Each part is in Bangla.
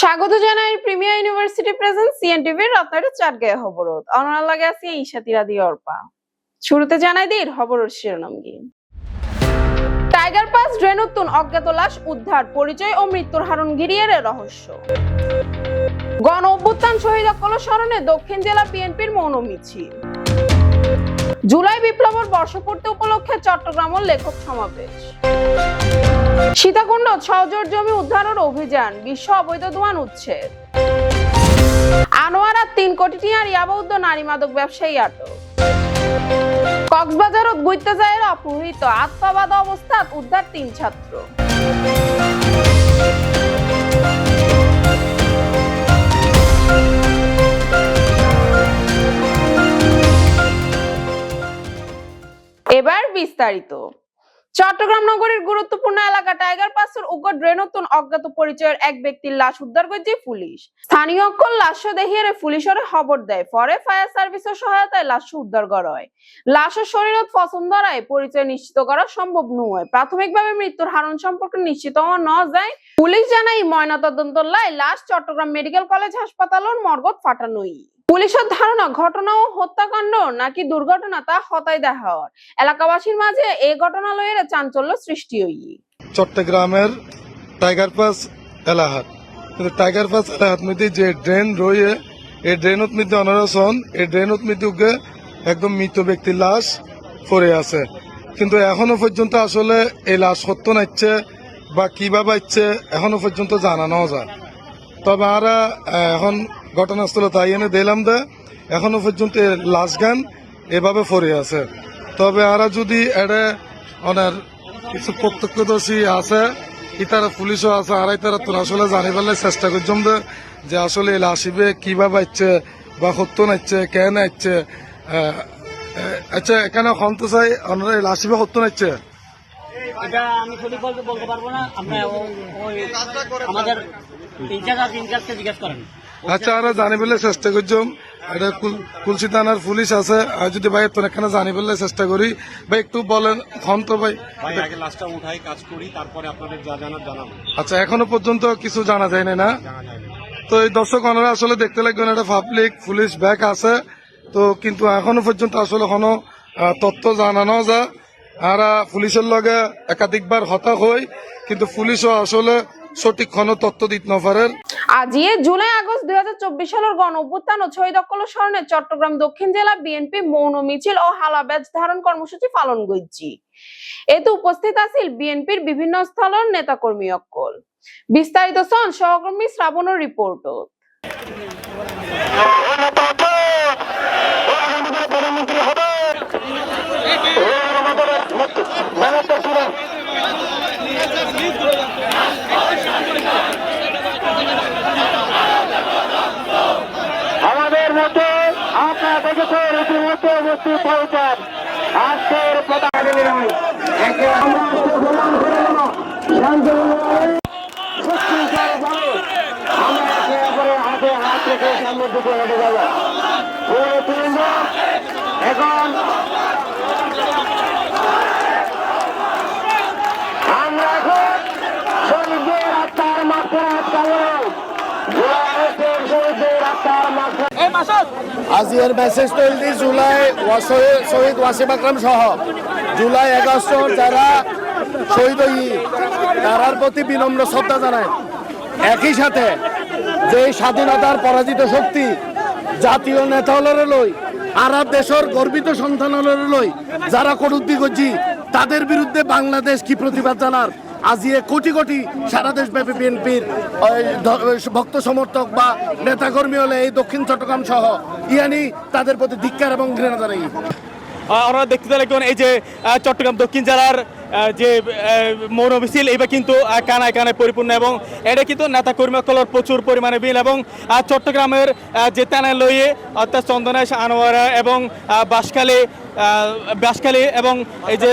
স্বাগত জানাই প্রিমিয়ার ইউনিভার্সিটি প্রেজেন্ট সিএনটিভির রত্নাইর চাটগায়ে খবরত। অনার লাগে আছে ইশাতিরা দিয়ে অর্পা। শুরুতে জানাই দিই খবরের শিরোনাম গিয়ে টাইগার পাস ড্রেনুত্তুন অজ্ঞাত লাশ উদ্ধার, পরিচয় ও মৃত্যুর হারণ গিরিয়ের রহস্য। গণ অভ্যুত্থান শহীদ অকল স্মরণে দক্ষিণ জেলা বিএনপির মৌন মিছিল। জুলাই বিপ্লবের বর্ষপূর্তি উপলক্ষে চট্টগ্রামের লেখক সমাবেশ। সীতাকুণ্ড সহজর জমি উদ্ধারের অভিযান, বিশ্ব অবৈধ দোয়ান উচ্ছেদ। আনোয়ারা তিন কোটি টিয়ার ইয়াবৌদ্ধ নারী মাদক ব্যবসায়ী আটক। কক্সবাজারত গুইত্তাজায়ের অপহৃত, আত্মাবাদ অবস্থাত উদ্ধার তিন ছাত্র। বিস্তারিত। চট্টগ্রাম নগরীর গুরুত্বপূর্ণ এলাকা টাইগার পাসের উগ্র ড্রেনতুন অজ্ঞাত পরিচয়ের এক ব্যক্তির লাশ উদ্ধার করেছে পুলিশ। স্থানীয় অকল লাশ দেখিয়ে পুলিশের খবর দেয়। পরে ফায়ার সার্ভিসের সহায়তায় লাশ উদ্ধার করা হয়। লাশের শরীরত পছন্দ দ্বারাই পরিচয় নিশ্চিত করা সম্ভব নয়। প্রাথমিকভাবে মৃত্যুর হারণ সম্পর্কে নিশ্চিত হওয়া ন যায়। পুলিশ জানাই ময়নাতদন্ত লাশ চট্টগ্রাম মেডিকেল কলেজ হাসপাতালের মর্গত ফাটানোই। পুলিশের ধারণা, ঘটনা ও হত্যাকাণ্ড নাকি দুর্ঘটনা তা হতায় দেখা হওয়ার এলাকাবাসীর মাঝে এই ঘটনা লয়ের চাঞ্চল্য সৃষ্টি হই চট্টগ্রামের টাইগার পাস এলাহাত কিন্তু টাইগার পাস এলাহাত মধ্যে যে ড্রেন রয়ে এই ড্রেনত মধ্যে অনারসন এই ড্রেনত মধ্যে একদম মৃত ব্যক্তির লাশ পড়ে আছে। কিন্তু এখনও পর্যন্ত আসলে এই লাশ সত্য নাইচ্ছে বা কীভাবে ইচ্ছে এখনও পর্যন্ত জানানো যায়। তবে আমরা এখন ঘটনাস্থলে তাই এনে দিলাম দে। এখনও পর্যন্ত লাশ গান এভাবে পড়ে আছে। তবে আমরা যদি এটা ওনার কিছু প্রত্যক্ষদর্শী আছে, ইতারা পুলিশও আছে, আর ইতারা তো আসলে জানি পেলে চেষ্টা করছম দে যে আসলে এলা আসিবে কীভাবে আইচ্ছে বা সত্য নাইচ্ছে কেন আইচ্ছে আচ্ছা এখানে খন্ত চাই? ওনারা এলা আসিবে সত্য নাইচ্ছে আমি বলতে পারব না। ওই আমাদের করেন। আচ্ছা আমরা জানি পেলে চেষ্টা করছম। এটা কুল- কুলসি থানার পুলিশ আছে। আর যদি ভাই তোর এখানে জানি পেলে চেষ্টা করি। ভাই একটু বলেন খন্ত তো ভাই আগে লাস্টটা উঠাই কাজ করি তারপরে আপনাদের যা জানার জানাব। আচ্ছা এখনও পর্যন্ত কিছু জানা যায় না। তো এই দর্শক ওনারা আসলে দেখতে লাগবেন এটা পাবলিক পুলিশ ব্যাগ আছে। তো কিন্তু এখনও পর্যন্ত আসলে কোনো তথ্য জানানো যায়। আর পুলিশের লগে একাধিকবার হতাশ হই। কিন্তু পুলিশও আসলে সঠিক কোনো তথ্য দিতে না পারে আজিয়ে জুলাই আগস্ট দুই হাজার চব্বিশ সালের গণ অভ্যুত্থান ও শহীদ অকল স্মরণে চট্টগ্রাম দক্ষিণ জেলা বিএনপি মৌন মিছিল ও হালা ব্যাচ ধারণ কর্মসূচি পালন করছি। এতে উপস্থিত আছিল বিএনপির বিভিন্ন স্থলের নেতাকর্মী অকল বিস্তারিত সন সহকর্মী শ্রাবণের রিপোর্ট আমাদের মধ্যে আপনারা দেখেছেন রীতিমতো উপস্থিত হয়েছেন আজকের প্রধান অতিথি। একে আমরা আজকে প্রদান করে দেব। শান্তভাবে, সুশৃঙ্খলভাবে আমরা একে অপরের হাতে হাত রেখে সামনের দিকে হেঁটে যাব পৌরতুল্য এখন আমরা এখন শহীদদের আত্মার মাত্রা হাত আজিয়ের মেসেজ তৈরি জুলাই ওয়া- শহীদ- ওয়াসিম আকরাম সহ। জুলাই আগস্ট যারা শহীদ তারার প্রতি বিনম্র শ্রদ্ধা জানায় একই সাথে যে স্বাধীনতার পরাজিত শক্তি জাতীয় নেতা হলরে লই আরব দেশের গর্বিত সন্তান হলরে লই যারা কটুক্তি করছি তাদের বিরুদ্ধে বাংলাদেশ কি প্রতিবাদ জানার আজিয়ে কোটি কোটি সারা দেশব্যাপী বিএনপির ভক্ত সমর্থক বা নেতাকর্মী হলে এই দক্ষিণ চট্টগ্রাম সহ ইয়ানি তাদের প্রতি ধিক্কার এবং ঘৃণা জানাই। আপনারা দেখতে থাকুন এই যে চট্টগ্রাম দক্ষিণ জেলার যে মৌন মিছিল এবার কিন্তু কানায় কানায় পরিপূর্ণ এবং এটা কিন্তু নেতা কর্মীসকলের প্রচুর পরিমাণে বিল এবং চট্টগ্রামের যে তেনা লইয়ে অর্থাৎ চন্দনেশ আনোয়ারা এবং আহ, বাঁশখালী এবং এই যে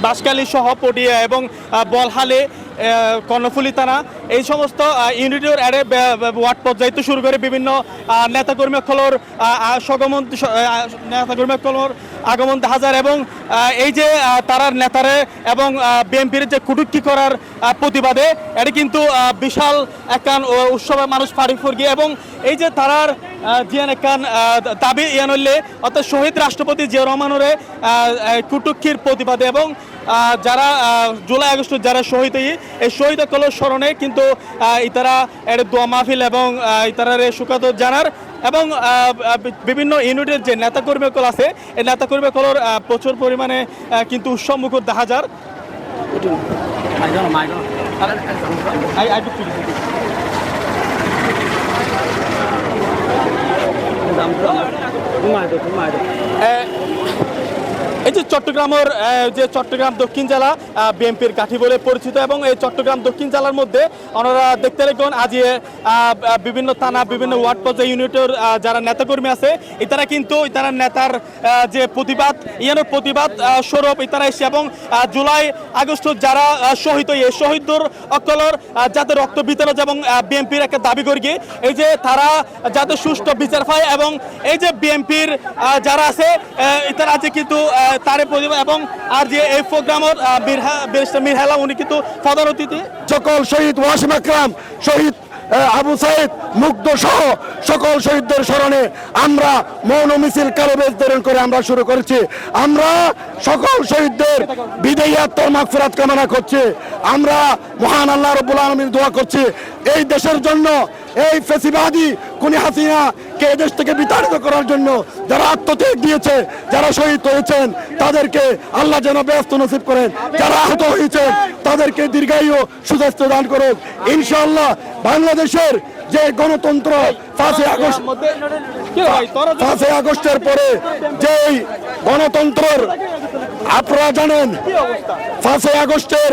বাঁশখালী সহ পটিয়া এবং বলহালে কর্ণফুলী থানা, এই সমস্ত ইউনিটের বে- ওয়ার্ড পর্যায়ে তো শুরু করে বিভিন্ন নেতাকর্মী সকলের সগমন নেতাকর্মী সকলের আগমন হাজার এবং এই যে তারার নেতারে এবং বিএনপির যে কুটুক্তি করার প্রতিবাদে, এটি কিন্তু বিশাল একখান, ও, উৎসবে মানুষ ফাড়ি ফুরগি এবং এই যে তারার জিয়ান একখান দাবি ইয়ান অর্থাৎ শহীদ রাষ্ট্রপতি জিয়া রহমানরে কুটুক্ষির প্রতিবাদে এবং যারা জুলাই আগস্ট যারা শহীদ এই শহীদ কল স্মরণে, কিন্তু ইতারা এর দোয়া মাহফিল এবং ইতারারে সুখাত জানার এবং বিভিন্ন ইউনিটের যে নেতাকর্মী কল আছে, এই নেতাকর্মী কলর প্রচুর পরিমাণে কিন্তু উৎসব মুখর দেখা যার Kumado, kumado. Eh, এই যে চট্টগ্রামের যে চট্টগ্রাম দক্ষিণ জেলা বিএনপির কাঠি বলে পরিচিত এবং এই চট্টগ্রাম দক্ষিণ জেলার মধ্যে ওনারা দেখতে লাগবেন আজ বিভিন্ন থানা, বিভিন্ন ওয়ার্ড পর্যায়ে ইউনিটের যারা নেতাকর্মী আছে, ইতারা কিন্তু, ইতারা নেতার যে প্রতিবাদ, ইয়ানোর প্রতিবাদ স্বরূপ ইতারা এসে এবং জুলাই, আগস্ট যারা শহীদ হয়ে শহীদদের অকলর যাতে রক্ত বিতরণ এবং বিএনপির একটা দাবি করি এই যে তারা যাতে সুষ্ঠু বিচার পায় এবং এই যে বিএনপির যারা আছে ইতারা আছে কিন্তু তারে এবং আর যে এই প্রোগ্রামের মিরহালা, উনি কিন্তু প্রধান অতিথি। সকল শহীদ ওয়াসিম আকরাম, শহীদ আবু সাইদ, মুগ্ধ সহ সকল শহীদদের স্মরণে আমরা মৌন মিছিল কালো বেশ ধারণ করে আমরা শুরু করেছি। আমরা সকল শহীদদের বিদেয়ী আত্মার মাগফিরাত কামনা করছি। আমরা মহান আল্লাহ রব্বুল আলমীর দোয়া করছি। এই দেশের জন্য এই ফেসিবাদী কুনি হাসিনা কে এই দেশ থেকে বিতাড়িত করার জন্য যারা আত্মত্যাগ দিয়েছে, যারা শহীদ হয়েছেন, তাদেরকে আল্লাহ যেন ব্যস্ত নসিব করেন। যারা আহত হয়েছেন, তাদেরকে দীর্ঘায়ু সুস্বাস্থ্য দান করুন ইনশাআল্লাহ বাংলাদেশের যে গণতন্ত্র পাঁচই আগস্ট যে- পাঁচই আগস্টের পরে যেই গণতন্ত্রের আপনারা জানেন, পাঁচই আগস্টের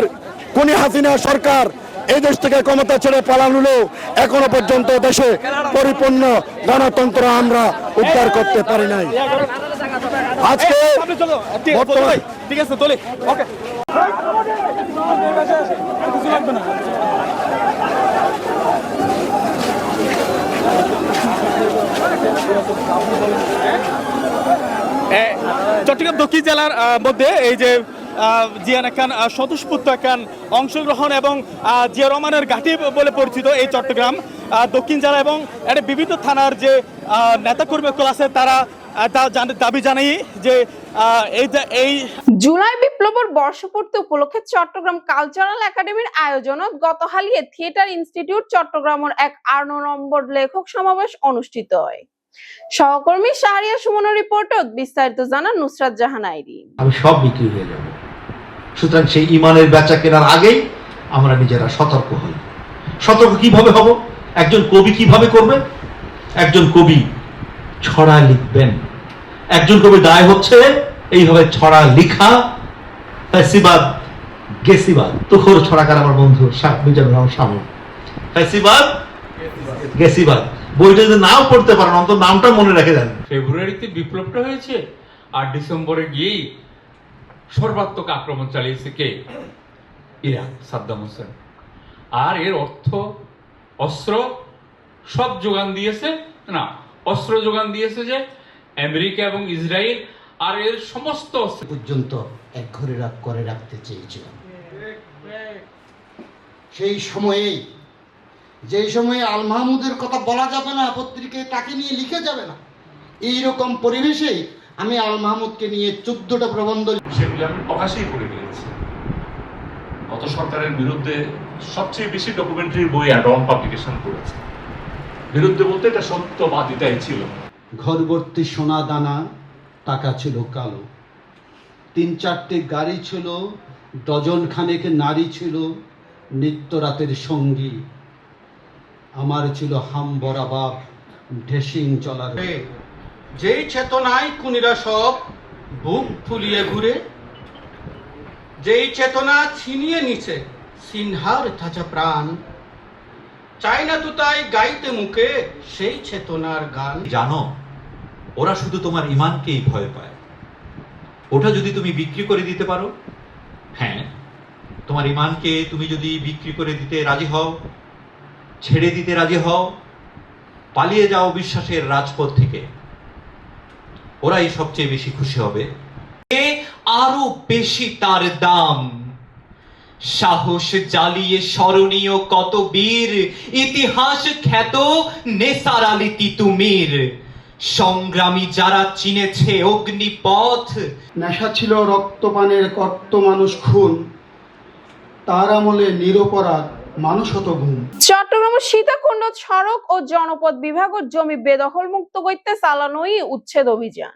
কোনি হাসিনা সরকার এই দেশ থেকে ক্ষমতা ছেড়ে পালানো এখনও পর্যন্ত দেশে পরিপূর্ণ গণতন্ত্র আমরা উদ্ধার করতে পারি নাই। আজকে চট্টগ্রাম দক্ষিণ জেলার মধ্যে এই যে আহ, জিয়ান একান আহ, অংশগ্রহণ এবং আহ, জিয়া রহমানের ঘাঁটি বলে পরিচিত এই চট্টগ্রাম। আহ, দক্ষিণ জেলা এবং এটা বিভিন্ন থানার যে আহ, নেতাকর্মী আছে তারা আহ, দাবি জানাই যে আহ, এই জুলাই বিপ্লবের বর্ষপূর্তি উপলক্ষে চট্টগ্রাম কালচারাল একাডেমির আয়োজনত গত হালিয়ে থিয়েটার ইনস্টিটিউট চট্টগ্রামের এক আট নম্বর লেখক সমাবেশ অনুষ্ঠিত হয়। সহকর্মী শাহরিয়া সুমনের রিপোর্টত বিস্তারিত জানান নুসরাত জাহান আইরি। আমি সব বিক্রি হয়ে যাব। সুতরাং সেই ইমানের বেচা কেনার আগেই আমরা নিজেরা সতর্ক হই। সতর্ক কীভাবে হব? একজন কবি কীভাবে করবেন একজন কবি ছড়া লিখবেন। একজন কবি দায় হচ্ছে এইভাবে ছড়া লিখা, ফ্যাসিবাদ, গেসিবাদ। তুখোর ছড়াকার আমার বন্ধু মিজানুর রহমান শামুল ফ্যাসিবাদ, গেসিবাদ। বইটা যদি নাও পড়তে পারেন, অন্তত নামটা মনে রেখে দেন। ফেব্রুয়ারিতে বিপ্লবটা হয়েছে। আর ডিসেম্বরে গিয়েই সর্বাত্মক আক্রমণ চালিয়েছে কে? Iraq Saddam Hussein. আর এর অর্থ অস্ত্র সব যোগান দিয়েছে? না, অস্ত্র যোগান দিয়েছে যে আমেরিকা এবং ইসরায়েল আর এর সমস্ত পর্যন্ত এক ঘরে রাখ করে রাখতে চেয়েছিলাম। সেই সময়েই যেই সময়ে আল মাহমুদের কথা বলা যাবে না, পত্রিকায় তাকে নিয়ে লিখে যাবে না এই রকম পরিবেশেই আমি আল মাহমুদকে নিয়ে চোদ্দটা প্রবন্ধ সেগুলি আমি প্রকাশেই করে দিয়েছি গত সরকারের বিরুদ্ধে সবচেয়ে বেশি ডকুমেন্টারি বই অ্যাডন পাবলিকেশন করেছে। বিরুদ্ধে বলতে এটা সত্যবাদিতাই ছিল। ঘরবর্তী সোনা দানা টাকা ছিল কালো। তিন চারটে গাড়ি ছিল ডজন খানেক নারী ছিল নিত্য রাতের সঙ্গী। আমার ছিল হাম বরাবাব ঢেসিং চলার যেই চেতনায় কুনিরা সব বুক ফুলিয়ে ঘুরে, যেই চেতনা ছিনিয়ে নিছে সিনহার থাচা প্রাণ চাই না তো তাই গাইতে মুখে সেই চেতনার গান। জানো, ওরা শুধু তোমার ইমানকেই ভয় পায়। ওটা যদি তুমি বিক্রি করে দিতে পারো? হ্যাঁ তোমার ইমানকে তুমি যদি বিক্রি করে দিতে রাজি হও, ছেড়ে দিতে রাজি হও, পালিয়ে যাও বিশ্বাসের রাজপথ থেকে। ওরাই সবচেয়ে বেশি খুশি হবে। আরও বেশি তার দাম। সাহস জ্বালিয়ে স্মরণীয় কত বীর? ইতিহাস খ্যাত নেসার আলী তিতুমির। সংগ্রামী যারা চিনেছে অগ্নিপথ। নেশা ছিল রক্তপানের কর্ত মানুষ খুন। তার আমলে নিরপরাধ। মানুষ হতো ঘুম। চট্টগ্রামের সীতাকুণ্ড সড়ক ও জনপদ বিভাগের জমি বেদখল মুক্ত করতে চালানোই উচ্ছেদ অভিযান।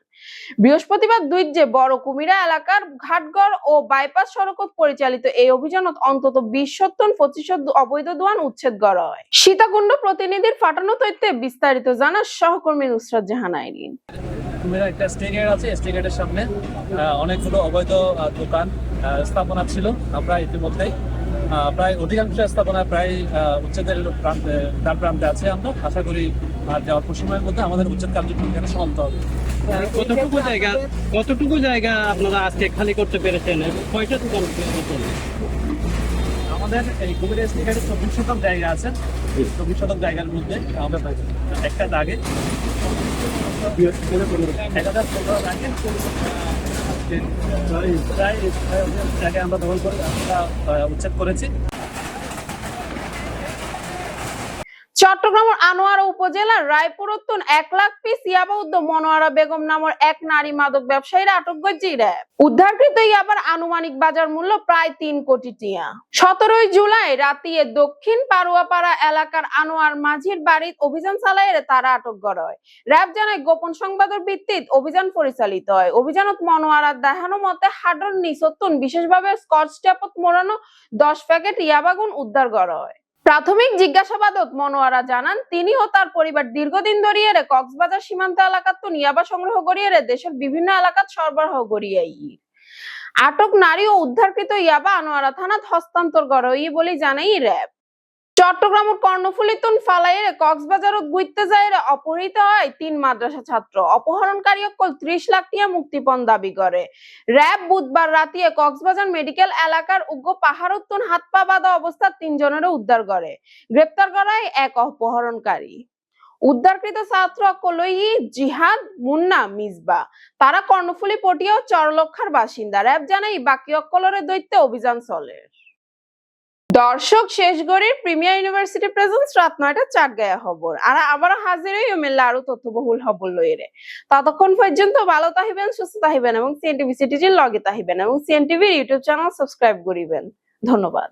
বৃহস্পতিবার দুই যে বড় কুমিরা এলাকার ঘাটগড় ও বাইপাস সড়কত পরিচালিত এই অভিযানত অন্তত বিশ সত্তর পঁচিশ অবৈধ দোয়ান উচ্ছেদ করা হয়। সীতাকুণ্ড প্রতিনিধির ফাটানো তথ্যে বিস্তারিত জানার সহকর্মী নুসরাত জাহান আইরিন। কুমিরা একটা স্টেগেট আছে স্টেগেটের সামনে অনেকগুলো অবৈধ দোকান স্থাপনা ছিল। আমরা ইতিমধ্যেই প্রায় অধিকাংশ স্থাপনা প্রায় উচ্ছেদের প্রান্তে তার প্রান্তে আছে আমরা। আশা করি আর যে অল্প সময়ের মধ্যে আমাদের উচ্ছেদ কার্যক্রম এখানে সমাপ্ত হবে। কতটুকু জায়গা কতটুকু জায়গা আপনারা আজকে খালি করতে পেরেছেন? কয়টা দোকান আমাদের এই কুমিরা স্টেগেটে চব্বিশ শতক জায়গা আছে। চব্বিশ শতক জায়গার মধ্যে আমাদের একটা দাগে। এক হাজার পনেরো দাগে। তাকে আমরা দখল করে আমরা উচ্ছেদ করেছি। চট্টগ্রামের আনোয়ারা উপজেলার রায়পুরোত্তন এক লাখ পিস ইয়াবা উদ্দ মনোয়ারা বেগম নামের এক নারী মাদক ব্যবসায়ীরা আটক র্যাব। উদ্ধারকৃত ইয়াবার আনুমানিক বাজার মূল্য প্রায় তিন কোটি টিয়া। সতেরোই জুলাই রাতিয়ে দক্ষিণ পারুয়াপাড়া এলাকার আনোয়ার মাঝির বাড়ির অভিযান চালায় তারা আটক হয় র্যাব জানায়, গোপন সংবাদের ভিত্তিত অভিযান পরিচালিত হয়। অভিযানত মনোয়ারার দেখানো মতে হাডর নিচত্তন বিশেষভাবে স্কচ টেপত মোড়ানো দশ প্যাকেট ইয়াবাগুন উদ্ধার করা হয় প্রাথমিক জিজ্ঞাসাবাদত মনোয়ারা জানান, তিনি ও তার পরিবার দীর্ঘদিন ধরিয়ে কক্সবাজার সীমান্ত এলাকার তো নিয়াবা সংগ্রহ করিয়ে দেশের বিভিন্ন এলাকাত সরবরাহ করিয়াই আটক নারী ও উদ্ধারকৃত ইয়াবা আনোয়ারা থানাত হস্তান্তর করি বলে জানাই র্যাব। চট্টগ্রামের কর্ণফুলিতন ফালাইয়ের কক্সবাজারত গুইতে যায় অপহৃত হয় তিন মাদ্রাসা ছাত্র। অপহরণকারী অকল ত্রিশ লাখ টিয়া মুক্তিপণ দাবি করে। র্যাব বুধবার রাতিয়ে কক্সবাজার মেডিকেল এলাকার উগ্র পাহাড়োত্তন হাত পা বাঁধা অবস্থায় তিনজনেরও উদ্ধার করে। গ্রেপ্তার করায় এক অপহরণকারী। উদ্ধারকৃত ছাত্র কলই জিহাদ মুন্না মিসবা। তারা কর্ণফুলী পটিয়া চরলক্ষার বাসিন্দা। র্যাব জানাই বাকি অকলরের দৈত্যে অভিযান চলে। দর্শক শেষ গড়ির প্রিমিয়ার ইউনিভার্সিটি প্রেজেন্স রাত নয়টা চার গায়া খবর। আর আবারও হাজির হই মেলা আরও তথ্যবহুল খবর লইরে ততক্ষণ পর্যন্ত ভালো তাহিবেন সুস্থ তাহিবেন এবং সিএনটিভি সিটিজির লগে তাহিবেন এবং সিএনটিভির ইউটিউব চ্যানেল সাবস্ক্রাইব করিবেন। ধন্যবাদ।